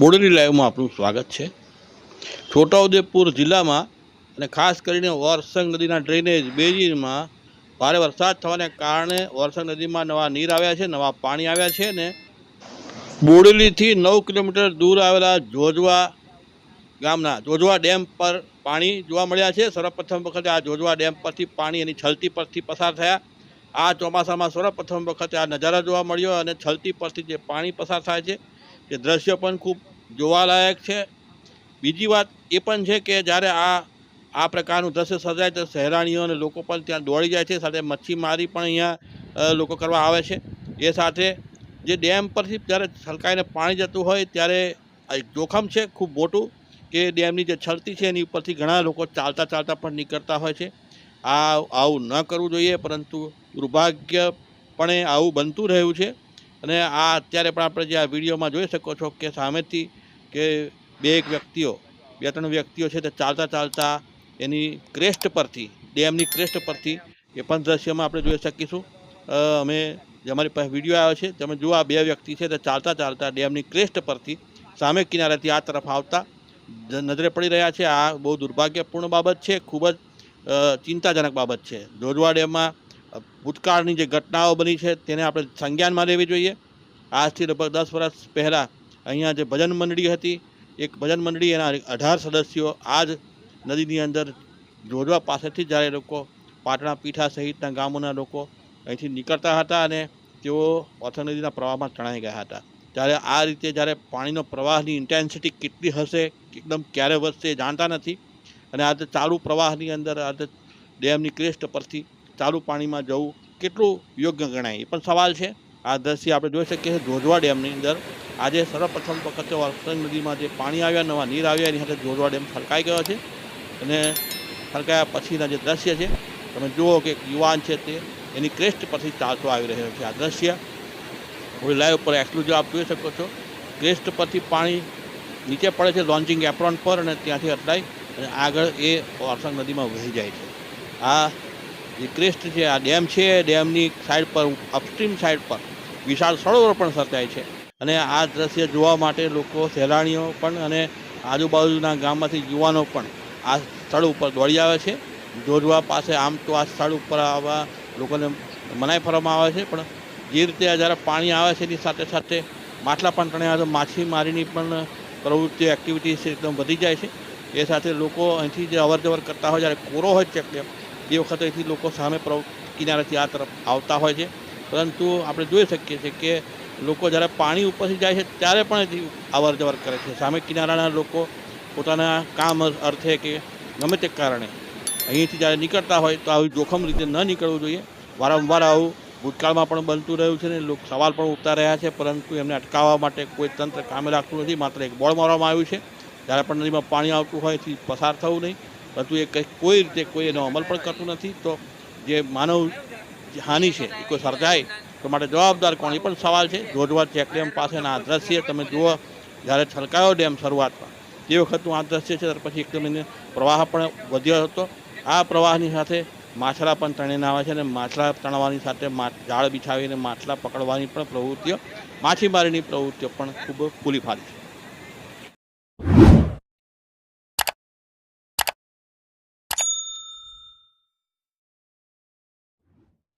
બોડેલી લાઈવમાં આપનું સ્વાગત છે. છોટાઉદેપુર જિલ્લામાં અને ખાસ કરીને વરસંગ નદીના ડ્રેનેજ બેજીમાં ભારે વરસાદ થવાને કારણે વરસંગ નદીમાં નવા નીર આવ્યા છે, નવા પાણી આવ્યા છે ને બોડેલીથી નવ કિલોમીટર દૂર આવેલા જોજવા ગામના, જોજવા ડેમ પર પાણી જોવા મળ્યા છે. સર્વપ્રથમ વખતે આ જોજવા ડેમ પરથી પાણી એની છલતી પરથી પસાર થયા. આ ચોમાસામાં સર્વપ્રથમ વખતે આ નજારા જોવા મળ્યો અને છલતી પરથી જે પાણી પસાર થાય છે તે દ્રશ્ય પણ ખૂબ જોવાલાયક છે. બીજી વાત એ પણ છે કે જ્યારે આ આ પ્રકારનું દ્રશ્ય સર્જાય તો સહેલાણીઓ અને લોકો પણ ત્યાં દોડી જાય છે. સાથે મચ્છીમારી પણ અહીંયા લોકો કરવા આવે છે. એ સાથે જે ડેમ પરથી જ્યારે છલકાઈને પાણી જતું હોય ત્યારે એક જોખમ છે, ખૂબ મોટું, કે ડેમની જે છલતી છે એની ઉપરથી ઘણા લોકો ચાલતા ચાલતા પણ નીકળતા હોય છે. આ, આવું ન કરવું જોઈએ, પરંતુ દુર્ભાગ્યપણે આવું બનતું રહ્યું છે. અને આ અત્યારે પણ આપણે જે આ વિડીયોમાં જોઈ શકો છો કે સામેથી કે બે એક વ્યક્તિઓ, બે ત્રણ વ્યક્તિઓ છે તે ચાલતા ચાલતા એની ક્રેસ્ટ પરથી, ડેમની ક્રેસ્ટ પરથી એ પણ દ્રશ્યમાં આપણે જોઈ શકીશું. અમે જે અમારી પાસે વીડિયો આવ્યો છે, તમે જુઓ આ બે વ્યક્તિ છે તે ચાલતા ચાલતા ડેમની ક્રેસ્ટ પરથી સામે કિનારેથી આ તરફ આવતા નજરે પડી રહ્યા છે. આ બહુ દુર્ભાગ્યપૂર્ણ બાબત છે, ખૂબ જ ચિંતાજનક બાબત છે. જોજવા ડેમમાં ભૂતકાળની જે ઘટનાઓ બની છે તેને આપણે સંજ્ઞાનમાં લેવી જોઈએ. આજથી લગભગ દસ વર્ષ પહેલાં અહીંયા જે ભજન મંડળી હતી, એક ભજન મંડળી એના અઢાર સદસ્યો આ જ નદીની અંદર જોડવા પાસેથી જ્યારે લોકો પાટણા પીઠા સહિતના ગામોના લોકો અહીંથી નીકળતા હતા અને તેઓ ઓથર નદીના પ્રવાહમાં તણાઈ ગયા હતા. ત્યારે આ રીતે જ્યારે પાણીનો પ્રવાહની ઇન્ટેન્સિટી કેટલી હશે, એકદમ ક્યારે વધશે જાણતા નથી. અને આજે ચાલુ પ્રવાહની અંદર આજે ડેમની ક્રેસ્ટ પરથી ચાલુ પાણીમાં જવું કેટલું યોગ્ય ગણાય? એ પણ સવાલ છે. આ દ્રશ્ય આપણે જોઈ શકીએ છીએ જોજવા ડેમની અંદર. આજે સર્વપ્રથમ વખતે વાસણ નદીમાં જે પાણી આવ્યા, નવા નીર આવ્યા, એની સાથે જોજવા ડેમ છલકાઈ ગયો છે. અને છલકાયા પછીના જે દ્રશ્ય છે, તમે જુઓ કે યુવાન છે તે, એની ક્રેસ્ટ પરથી ચાલતો આવી રહ્યો છે. આ દ્રશ્ય થોડી લાઈવ પર એક્સક્લુઝિવ આપ જોઈ શકો છો. ક્રેસ્ટ પરથી પાણી નીચે પડે છે, લોન્ચિંગ એપ્રોન પર અને ત્યાંથી અટલાઈ અને આગળ એ ઓરસંગ નદીમાં વહી જાય છે. આ જે ક્રેસ્ટ છે, આ ડેમ છે, ડેમની સાઈડ પર, અપસ્ટ્રીમ સાઈડ પર વિશાળ સરોવર પણ સર્જાય છે. અને આ દ્રશ્ય જોવા માટે લોકો, સહેલાણીઓ પણ અને આજુબાજુના ગામમાંથી યુવાનો પણ આ સ્થળ ઉપર દોડી આવે છે. જોજવા પાસે આમ તો આ સ્થળ ઉપર આવા લોકોને મનાઈ ફરવામાં આવે છે, પણ જે રીતે જ્યારે પાણી આવે છે, એની સાથે સાથે માટલા પણ તણાયા તો માછીમારીની પણ પ્રવૃત્તિ એક્ટિવિટીઝ છે, એકદમ વધી જાય છે. એ સાથે લોકો અહીંથી જે અવર જવર કરતા હોય, જ્યારે કોરો હોય, ચેક ડેમ એ વખતે અહીંથી લોકો સામે કિનારેથી આ તરફ આવતા હોય છે. પરંતુ આપણે જોઈ શકીએ છીએ કે લોકો જ્યારે પાણી ઉપરથી જાય છે ત્યારે પણ અવર જવર કરે છે. સામે કિનારાના લોકો પોતાના કામ અર્થે કે ગમે તે કારણે અહીંથી જ્યારે નીકળતા હોય તો આવી જોખમ રીતે ન નીકળવું જોઈએ. વારંવાર આવું ભૂતકાળમાં પણ બનતું રહ્યું છે ને લોકો સવાલ પણ ઉઠતા રહ્યા છે, પરંતુ એમને અટકાવવા માટે કોઈ તંત્ર કામે રાખતું નથી. માત્ર એક બોર્ડ મારવામાં આવ્યું છે. જ્યારે પણ નદીમાં પાણી આવતું હોય એથી પસાર થવું નહીં. પરંતુ એ કંઈ કોઈ રીતે કોઈ એનો અમલ પણ કરતું નથી. તો જે માનવ હાનિ છે, એ કોઈ સર્જાય તો માટે જવાબદાર કોણ? એ પણ સવાલ છે. જોજવા ચેકડેમ પાસેના આ દ્રશ્ય તમે જુઓ, જ્યારે છલકાયો ડેમ શરૂઆતમાં. તે વખતનું આ દ્રશ્ય છે, ત્યાર પછી એકદમ એને પ્રવાહ પણ વધ્યો હતો. આ પ્રવાહની સાથે માછલા પણ તણીને આવે છે અને માછલા તણવાની સાથે જાળ બિછાવીને માછલા પકડવાની પણ પ્રવૃત્તિઓ, માછીમારીની પ્રવૃત્તિઓ પણ ખૂબ ફૂલી ફાલી છે.